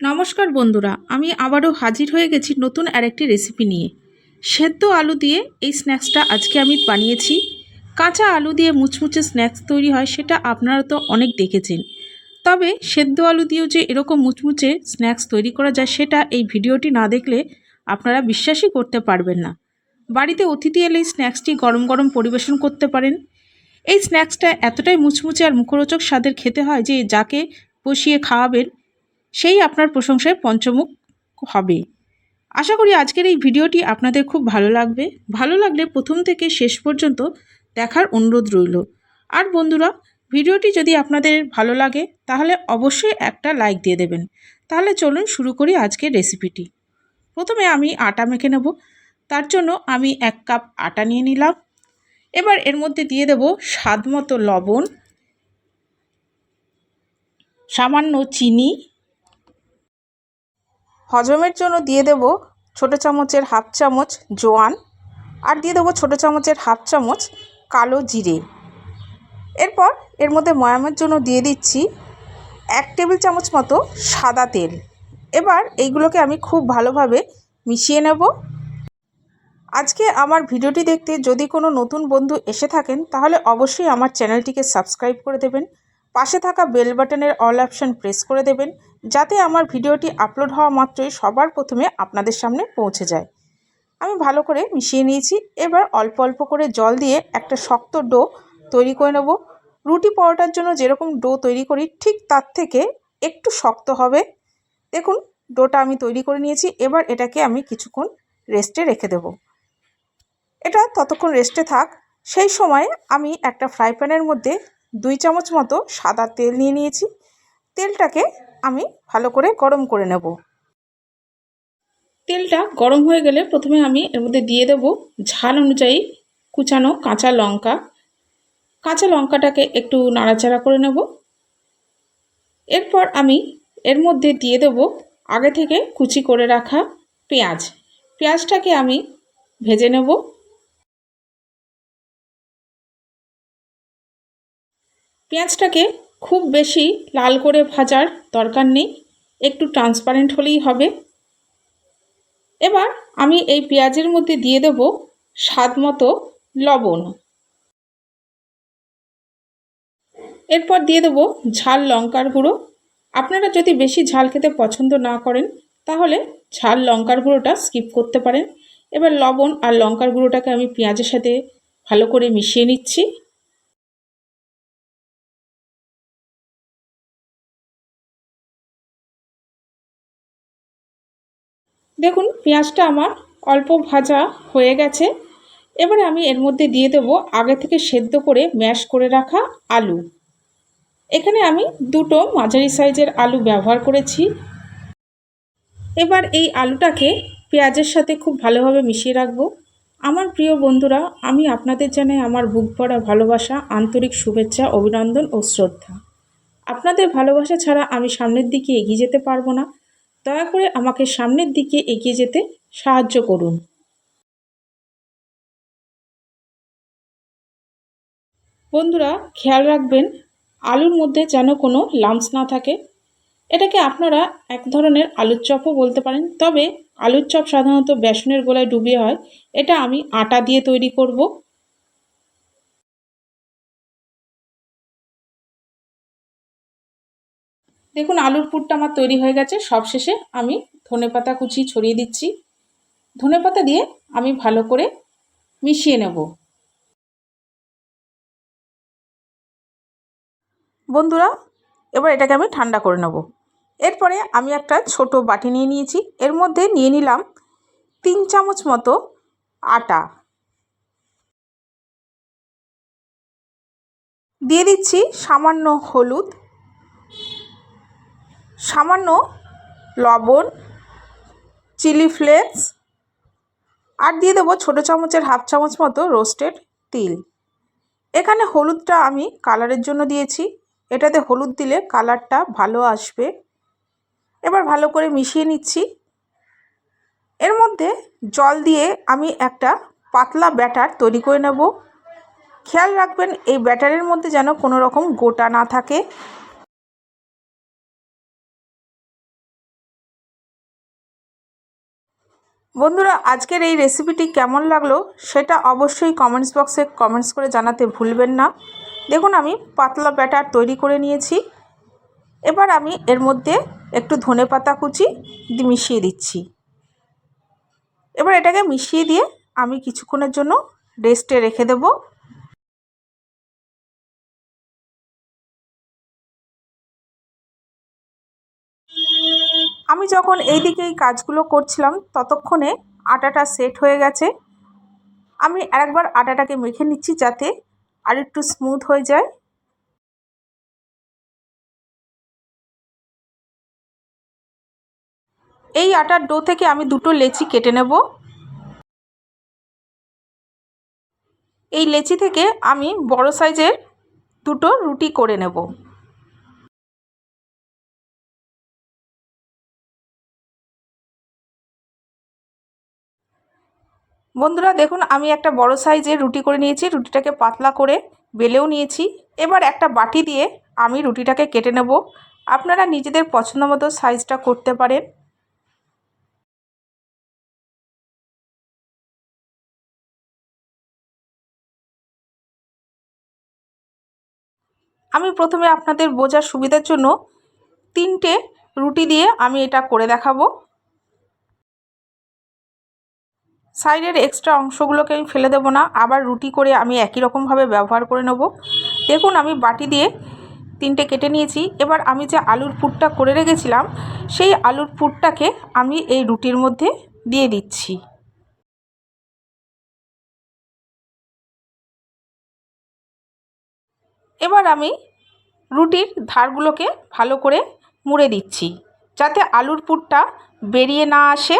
নমস্কার বন্ধুরা, আমি আবারও হাজির হয়ে গেছি নতুন আরেকটি রেসিপি নিয়ে। সেদ্ধ আলু দিয়ে এই স্ন্যাক্সটা আজকে আমি বানিয়েছি। কাঁচা আলু দিয়ে মুচমুচে স্ন্যাক্স তৈরি হয় সেটা আপনারা তো অনেক দেখেছেন। তবে সেদ্ধ আলু দিয়েও যে এরকম মুচমুচে স্ন্যাক্স তৈরি করা যায় সেটা এই ভিডিওটি না দেখলে আপনারা বিশ্বাসই করতে পারবেন না। বাড়িতে অতিথি এলে এই স্ন্যাক্সটি গরম গরম পরিবেশন করতে পারেন। এই স্ন্যাক্সটা এতটাই মুচমুচে আর মুখরোচক স্বাদের খেতে হয় যে যাকে বসিয়ে খাওয়াবেন সেই আপনার প্রশংসায় পঞ্চমুখ হবে। আশা করি আজকের এই ভিডিওটি আপনাদের খুব ভালো লাগবে। ভালো লাগলে প্রথম থেকে শেষ পর্যন্ত দেখার অনুরোধ রইল। আর বন্ধুরা, ভিডিওটি যদি আপনাদের ভালো লাগে, তাহলে অবশ্যই একটা লাইক দিয়ে দেবেন। তাহলে চলুন শুরু করি আজকের রেসিপিটি। প্রথমে আমি আটা মেখে নেব। তার জন্য আমি এক কাপ আটা নিয়ে নিলাম। এবার এর মধ্যে দিয়ে দেব স্বাদ মতো লবণ, সামান্য চিনি হজমের জন্য দিয়ে দেব ছোটো চামচের হাফ চামচ জোয়ান আর দিয়ে দেবো ছোটো চামচের হাফ চামচ কালো জিরে। এরপর এর মধ্যে ময়ামের জন্য দিয়ে দিচ্ছি এক টেবিল চামচ মতো সাদা তেল। এবার এইগুলোকে আমি খুব ভালোভাবে মিশিয়ে নেব। আজকে আমার ভিডিওটি দেখতে যদি কোনো নতুন বন্ধু এসে থাকেন, তাহলে অবশ্যই আমার চ্যানেলটিকে সাবস্ক্রাইব করে দেবেন, পাশে থাকা বেল বাটনের অল অপশান প্রেস করে দেবেন যাতে আমার ভিডিওটি আপলোড হওয়া মাত্রই সবার প্রথমে আপনাদের সামনে পৌঁছে যায়। আমি ভালো করে মিশিয়ে নিয়েছি, এবার অল্প অল্প করে জল দিয়ে একটা শক্ত ডো তৈরি করে নেব। রুটি পরোটার জন্য যেরকম ডো তৈরি করি, ঠিক তার থেকে একটু শক্ত হবে। দেখুন, ডোটা আমি তৈরি করে নিয়েছি, এবার এটাকে আমি কিছুক্ষণ রেস্টে রেখে দেব। এটা ততক্ষণ রেস্টে থাক। সেই সময় আমি একটা ফ্রাই প্যানের মধ্যে দুই চামচ মতো সাদা তেল নিয়ে নিয়েছি। তেলটাকে আমি ভালো করে গরম করে নেব। তেলটা গরম হয়ে গেলে প্রথমে আমি এর মধ্যে দিয়ে দেব ঝাল অনুযায়ী কুচানো কাঁচা লঙ্কা। কাঁচা লঙ্কাটাকে একটু নাড়াচাড়া করে নেব। এরপর আমি এর মধ্যে দিয়ে দেব আগে থেকে কুচি করে রাখা পেঁয়াজ। পেঁয়াজটাকে আমি ভেজে নেব। পেঁয়াজটাকে খুব বেশি লাল করে ভাজার দরকার নেই। একটু ট্রান্সপারেন্ট হলেই হবে। এবার আমি এই পেঁয়াজের মধ্যে দিয়ে দেব স্বাদ মতো লবণ। এরপর দিয়ে দেবো ঝাল লঙ্কার গুঁড়ো। আপনারা যদি বেশি ঝাল খেতে পছন্দ না করেন, তাহলে ঝাল লঙ্কার গুঁড়োটা স্কিপ করতে পারেন। এবার লবণ আর লঙ্কার গুঁড়োটাকে আমি পেঁয়াজের সাথে ভালো করে মিশিয়ে নিচ্ছি। দেখুন, পেঁয়াজটা আমার অল্প ভাজা হয়ে গেছে। এবারে আমি এর মধ্যে দিয়ে দেবো আগে থেকে সেদ্ধ করে ম্যাশ করে রাখা আলু। এখানে আমি দুটো মাঝারি সাইজের আলু ব্যবহার করেছি। এবার এই আলুটাকে পেঁয়াজের সাথে খুব ভালোভাবে মিশিয়ে রাখব। আমার প্রিয় বন্ধুরা, আমি আপনাদের জানাই আমার বুক ভরা ভালোবাসা, আন্তরিক শুভেচ্ছা, অভিনন্দন ও শ্রদ্ধা। আপনাদের ভালোবাসা ছাড়া আমি সামনের দিকে এগিয়ে যেতে পারব না। দয়া করে আমাকে সামনের দিকে এগিয়ে যেতে সাহায্য করুন। বন্ধুরা, খেয়াল রাখবেন, আলুর মধ্যে যেন কোনো লামস না থাকে। এটাকে আপনারা এক ধরনের আলুর চপও বলতে পারেন, তবে আলুর চপ সাধারণত বেসনের গোলায় ডুবিয়ে হয়। এটা আমি আটা দিয়ে তৈরি করব। দেখুন, আলুর পুরটা আমার তৈরি হয়ে গেছে। সবশেষে আমি ধনে পাতা কুচি ছড়িয়ে দিচ্ছি। ধনে পাতা দিয়ে আমি ভালো করে মিশিয়ে নেব। বন্ধুরা, এবার এটাকে আমি ঠান্ডা করে নেব। এরপরে আমি একটা ছোট বাটি নিয়ে নিয়েছি। এর মধ্যে নিয়ে নিলাম তিন চামচ মতো আটা। দিয়ে দিচ্ছি সামান্য হলুদ। সামান্য লবণ, চিলি ফ্লেক্স, আর দিয়ে দেবো ছোটো চামচের হাফ চামচ মতো রোস্টেড তিল। এখানে হলুদটা আমি কালারের জন্য দিয়েছি। এটাতে হলুদ দিলে কালারটা ভালো আসবে। এবার ভালো করে মিশিয়ে নিচ্ছি। এর মধ্যে জল দিয়ে আমি একটা পাতলা ব্যাটার তৈরি করে নেব। খেয়াল রাখবেন, এই ব্যাটারের মধ্যে যেন কোনো রকম গোটা না থাকে। বন্ধুরা, আজকের এই রেসিপিটি কেমন লাগল সেটা অবশ্যই কমেন্টস বক্সে কমেন্টস করে জানাতে ভুলবেন না। দেখুন, আমি পাতলা ব্যাটার তৈরি করে নিয়েছি। এবার আমি এর মধ্যে একটু ধনে পাতা কুচি মিশিয়ে দিচ্ছি। এবার এটাকে মিশিয়ে দিয়ে আমি কিছুক্ষণের জন্য রেস্টে রেখে দেব। আমি যখন এই দিকে এই কাজগুলো করছিলাম, ততক্ষণে আটাটা সেট হয়ে গেছে। আমি আরেকবার আটাটাকে মেখে নিচ্ছি যাতে আর একটু স্মুথ হয়ে যায়। এই আটার ডো থেকে আমি দুটো লেচি কেটে নেব। এই লেচি থেকে আমি বড় সাইজের দুটো রুটি করে নেব। বন্ধুরা দেখুন, আমি একটা বড় সাইজের রুটি করে নিয়েছি। রুটিটাকে পাতলা করে বেলেও নিয়েছি। এবার একটা বাটি দিয়ে আমি রুটিটাকে কেটে নেব। আপনারা নিজেদের পছন্দ মতো সাইজটা করতে পারেন। আমি প্রথমে আপনাদের বোঝার সুবিধার জন্য তিনটে রুটি দিয়ে আমি এটা করে দেখাবো। সাইডের এক্সট্রা অংশগুলোকে আমি ফেলে দেবো না, আবার রুটি করে আমি একই রকমভাবে ব্যবহার করে নেব। দেখুন, আমি বাটি দিয়ে তিনটে কেটে নিয়েছি। এবার আমি যে আলুর পুরটা করে রেখেছিলাম, সেই আলুর পুরটাকে আমি এই রুটির মধ্যে দিয়ে দিচ্ছি। এবার আমি রুটির ধারগুলোকে ভালো করে মুড়ে দিচ্ছি, যাতে আলুর পুরটা বেরিয়ে না আসে।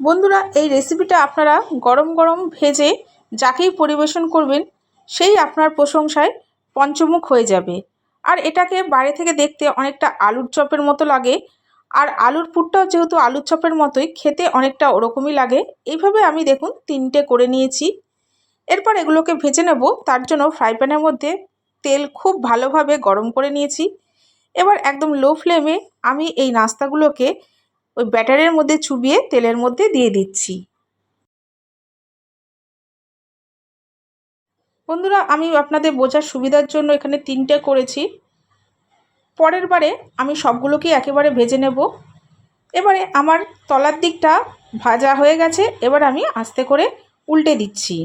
বন্ধুরা, এই রেসিপিটা আপনারা গরম গরম ভেজে যাকেই পরিবেশন করবেন, সেই আপনার প্রশংসায় পঞ্চমুখ হয়ে যাবে। আর এটাকে বাইরে থেকে দেখতে অনেকটা আলুর চপের মতো লাগে। আর আলুর পুরটাও যেহেতু আলুর চপের মতোই, খেতে অনেকটা ওরকমই লাগে। এইভাবে আমি দেখুন তিনটে করে নিয়েছি। এরপর এগুলোকে ভেজে নেব। তার জন্য ফ্রাই প্যানের মধ্যে তেল খুব ভালোভাবে গরম করে নিয়েছি। এবার একদম লো ফ্লেমে আমি এই নাস্তাগুলোকে ওই ব্যাটারের মধ্যে চুবিয়ে তেলের মধ্যে দিয়ে দিচ্ছি। বন্ধুরা, আমি আপনাদের বোঝার সুবিধার জন্য এখানে তিনটে করেছি। পরের বারে আমি সবগুলোকেই একেবারে ভেজে নেব। এবারে আমার তলার দিকটা ভাজা হয়ে গেছে, এবার আমি আস্তে করে উল্টে দিচ্ছি।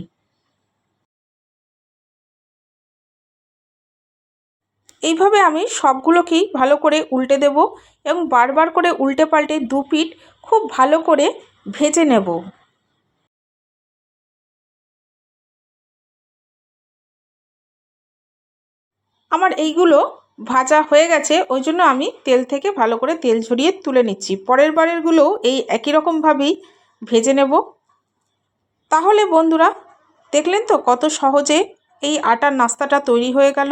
এইভাবে আমি সবগুলোকেই ভালো করে উল্টে দেব এবং বারবার করে উল্টে পাল্টে দু পিঠ খুব ভালো করে ভেজে নেব। আমার এইগুলো ভাজা হয়ে গেছে, ওই জন্য আমি তেল থেকে ভালো করে তেল ঝরিয়ে তুলে নিচ্ছি। পরের বারেরগুলোও এই একই রকমভাবেই ভেজে নেব। তাহলে বন্ধুরা, দেখলেন তো কত সহজে এই আটার নাস্তাটা তৈরি হয়ে গেল?